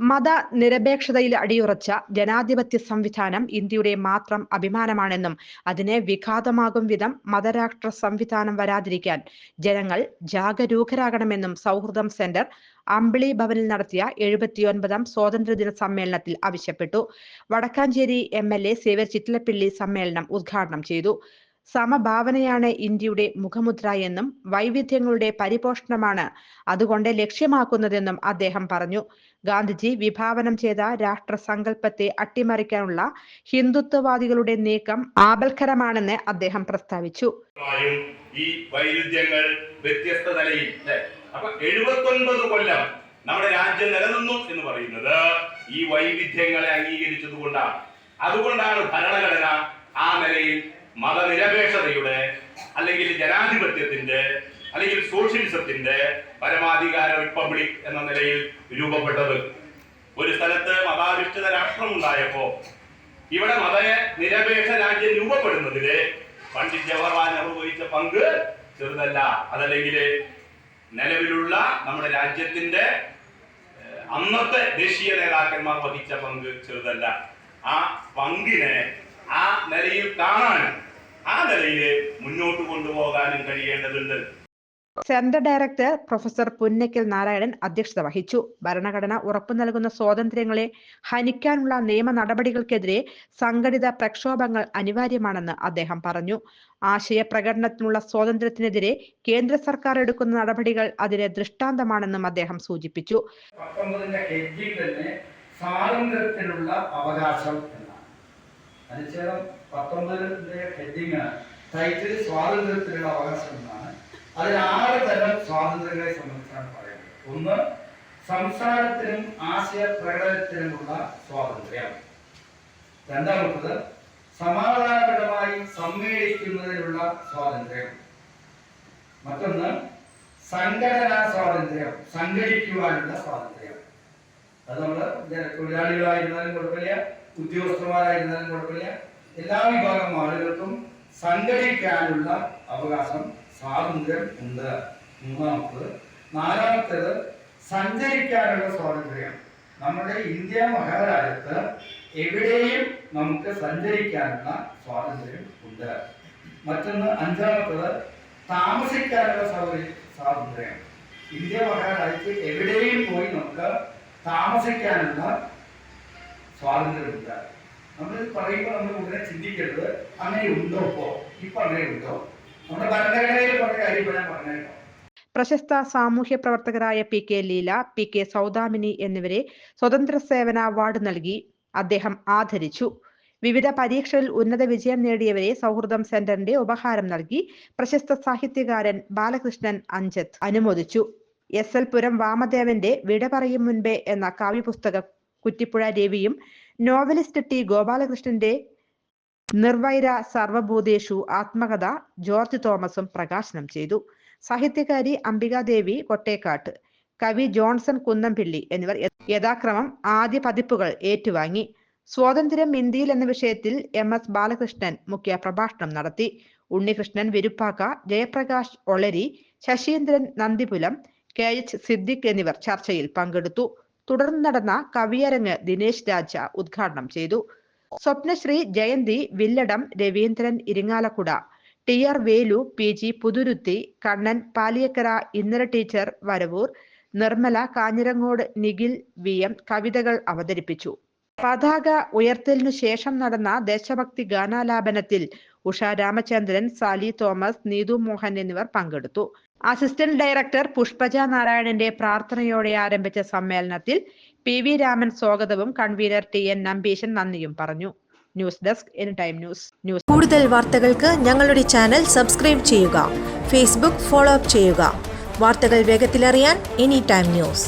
മത നിരപേക്ഷതയിൽ അടിയുറച്ച ജനാധിപത്യ സംവിധാനം ഇന്ത്യയുടെ മാത്രം അഭിമാനമാണെന്നും അതിനെ വിഘാതമാകും വിധം മതരാഷ്ട്ര സംവിധാനം വരാതിരിക്കാൻ ജനങ്ങൾ ജാഗരൂകരാകണമെന്നും സൗഹൃദം സെന്റർ അമ്പിളി ഭവനിൽ നടത്തിയ എഴുപത്തിയൊൻപതാം സ്വാതന്ത്ര്യദിന സമ്മേളനത്തിൽ ആവശ്യപ്പെട്ടു. Vadakkanchery M L A Xavier Chittilappilly സമ്മേളനം ഉദ്ഘാടനം ചെയ്തു. സമഭാവനയാണ് ഇന്ത്യയുടെ മുഖമുദ്ര എന്നും വൈവിധ്യങ്ങളുടെ പരിപോഷണമാണ് അതുകൊണ്ട് ലക്ഷ്യമാക്കുന്നതെന്നും അദ്ദേഹം പറഞ്ഞു. ഗാന്ധിജി വിഭാവനം ചെയ്ത രാഷ്ട്രസങ്കല്പത്തെ അട്ടിമറിക്കാനുള്ള ഹിന്ദുത്വവാദികളുടെ നീക്കം ആപൽക്കരമാണെന്ന് അദ്ദേഹം പ്രസ്താവിച്ചു. ഈ വൈരുദ്ധ്യങ്ങൾ വ്യത്യസ്ത നിലയിൽ ല്ലേ? അപ്പൊ എഴുപത്തൊൻപത് കൊല്ലം നമ്മുടെ രാജ്യം നിലനിന്നു എന്ന് പറയുന്നത് ഈ വൈവിധ്യങ്ങളെ അംഗീകരിച്ചത് കൊണ്ടാണ് അതുകൊണ്ടാണ് ഭരണഘടന ആ നിലയിൽ മതനിരപേക്ഷതയുടെ അല്ലെങ്കിൽ ജനാധിപത്യത്തിന്റെ അല്ലെങ്കിൽ സോഷ്യലിസത്തിന്റെ പരമാധികാര റിപ്പബ്ലിക് എന്ന നിലയിൽ രൂപപ്പെട്ടത്. ഒരു സ്ഥലത്ത് മതാധിഷ്ഠിത രാഷ്ട്രം ഉണ്ടായപ്പോ ഇവിടെ മത നിരപേക്ഷ രാജ്യം രൂപപ്പെടുന്നതിൽ പണ്ഡിറ്റ് ജവഹർലാൽ നെഹ്റു വഹിച്ച പങ്ക് ചെറുതല്ല. അതല്ലെങ്കിൽ നിലവിലുള്ള നമ്മുടെ രാജ്യത്തിന്റെ അന്നത്തെ ദേശീയ നേതാക്കന്മാർ വഹിച്ച പങ്ക് ചെറുതല്ല. ആ പങ്കിനെ ആ നിലയിൽ കാണാനും ആ നിലയിൽ മുന്നോട്ട് കൊണ്ടുപോകാനും കഴിയേണ്ടതുണ്ട്. Centre director professor Punnakkal Narayanan അധ്യക്ഷത വഹിച്ചു. ഭരണഘടന ഉറപ്പു നൽകുന്ന സ്വാതന്ത്ര്യങ്ങളെ ഹനിക്കാനുള്ള നിയമ നടപടികൾക്കെതിരെ സംഘടിത പ്രക്ഷോഭങ്ങൾ അനിവാര്യമാണെന്ന് അദ്ദേഹം പറഞ്ഞു. ആശയ പ്രകടനത്തിനുള്ള സ്വാതന്ത്ര്യത്തിനെതിരെ കേന്ദ്ര സർക്കാർ എടുക്കുന്ന നടപടികൾ അതിന് ദൃഷ്ടാന്തമാണെന്നും അദ്ദേഹം സൂചിപ്പിച്ചു. സ്വാതന്ത്ര്യത്തിനുള്ള അവകാശം അനുച്ഛേദം പത്തൊമ്പതിന്റെ ഹെഡിങ് ടൈറ്റിൽ സ്വാതന്ത്ര്യത്തിനുള്ള അവകാശം എന്നാണ്. അതിൽ ആറ് തരം സ്വാതന്ത്ര്യങ്ങളെ സംബന്ധിച്ചാണ് പറയുന്നത്. ഒന്ന് സംസാരത്തിനും ആശയ പ്രകടനത്തിനുമുള്ള സ്വാതന്ത്ര്യം. രണ്ടാമത്തത് സമാധാനപരമായി സമ്മേളിക്കുന്നതിനുള്ള സ്വാതന്ത്ര്യം. മറ്റൊന്ന് സംഘടനാ സ്വാതന്ത്ര്യം സംഘടിക്കുവാനുള്ള സ്വാതന്ത്ര്യം. അത് നമ്മൾ തൊഴിലാളികളായിരുന്നാലും കുഴപ്പമില്ല ഉദ്യോഗസ്ഥന്മാരായിരുന്നാലും കുഴപ്പമില്ല എല്ലാ വിഭാഗം ആളുകൾക്കും സംഘടിക്കാനുള്ള അവകാശം സ്വാതന്ത്ര്യം ഉണ്ട്. മൂന്നാമത്തത്. നാലാമത്തേത് സഞ്ചരിക്കാനുള്ള സ്വാതന്ത്ര്യം. നമ്മുടെ ഇന്ത്യ മഹാരാജ്യത്ത് എവിടെയും നമുക്ക് സഞ്ചരിക്കാനുള്ള സ്വാതന്ത്ര്യം ഉണ്ട്. മറ്റൊന്ന് അഞ്ചാമത്തത് താമസിക്കാനുള്ള സ്വാതന്ത്ര്യം. ഇന്ത്യ മഹാരാജ്യത്ത് എവിടെയും പോയി നമുക്ക് താമസിക്കാനുള്ള സ്വാതന്ത്ര്യമുണ്ട്. നമ്മൾ പറയുമ്പോൾ നമ്മൾ ഉടനെ ചിന്തിക്കരുത് അങ്ങനെ ഉണ്ടോ ഇപ്പോ? ഇപ്പൊ അങ്ങനെ ഉണ്ടോ നമ്മുടെ ഭരണഘടനയിൽ പറഞ്ഞ കാര്യം ഞാൻ പറഞ്ഞേക്കാം. പ്രശസ്ത സാമൂഹ്യ പ്രവർത്തകരായ P K Leela P K Saudamini എന്നിവരെ സ്വതന്ത്ര സേവന അവാർഡ് നൽകി അദ്ദേഹം ആദരിച്ചു. വിവിധ പരീക്ഷകളിൽ ഉന്നത വിജയം നേടിയവരെ സൗഹൃദം സെന്ററിന്റെ ഉപഹാരം നൽകി പ്രശസ്ത സാഹിത്യകാരൻ ബാലകൃഷ്ണൻ അഞ്ചത്ത് അനുമോദിച്ചു. എസ് എൽ പുരം വാമദേവന്റെ വിട പറയും മുൻപേ എന്ന കാവ്യപുസ്തകം കുറ്റിപ്പുഴ രവിയും നോവലിസ്റ്റ് ടി ഗോപാലകൃഷ്ണന്റെ നിർവൈര സർവഭൂതേഷു ആത്മകഥ ജോർജ് തോമസും പ്രകാശനം ചെയ്തു. സാഹിത്യകാരി അംബികാദേവി കൊട്ടേക്കാട്ട് കവി ജോൺസൺ കുന്നംപിള്ളി എന്നിവർ യഥാക്രമം ആദ്യ പതിപ്പുകൾ ഏറ്റുവാങ്ങി. സ്വാതന്ത്ര്യം ഇന്ത്യയിൽ എന്ന വിഷയത്തിൽ എം എസ് ബാലകൃഷ്ണൻ മുഖ്യ പ്രഭാഷണം നടത്തി. ഉണ്ണികൃഷ്ണൻ വിരുപ്പാക്ക ജയപ്രകാശ് ഒളരി ശശീന്ദ്രൻ നന്ദിപുലം കെ എച്ച് സിദ്ദിഖ് എന്നിവർ ചർച്ചയിൽ പങ്കെടുത്തു. തുടർന്ന് നടന്ന കവിയരങ്ങ് ദിനേശ് രാജ ഉദ്ഘാടനം ചെയ്തു. Swapnasree Jayanthi Villadam Raveendran Irinjalakuda T R Velu P G Puthurutty Kannan Paliyakkara Innara teacher Varavoor Nirmala Kanjirangode Nikhil V M കവിതകൾ അവതരിപ്പിച്ചു. പതാക ഉയർത്തലിനു ശേഷം നടന്ന ദേശഭക്തി ഗാനാലാപനത്തിൽ ഉഷ രാമചന്ദ്രൻ സാലി തോമസ് നീതു മോഹൻ എന്നിവർ പങ്കെടുത്തു. അസിസ്റ്റന്റ് ഡയറക്ടർ പുഷ്പജ നാരായണന്റെ പ്രാർത്ഥനയോടെ ആരംഭിച്ച സമ്മേളനത്തിൽ പി വി രാമൻ സ്വാഗതവും കൺവീനർ ടി എൻ നമ്പീശൻ നന്ദിയും പറഞ്ഞു. News desk any time news. News കൂടുതൽ വാർത്തകൾക്ക് ഞങ്ങളുടെ ചാനൽ സബ്സ്ക്രൈബ് ചെയ്യുക. ഫേസ്ബുക്ക് ഫോളോ അപ്പ് ചെയ്യുക. വാർത്തകൾ വേഗത്തിലറിയാൻ എനി ടൈം ന്യൂസ്.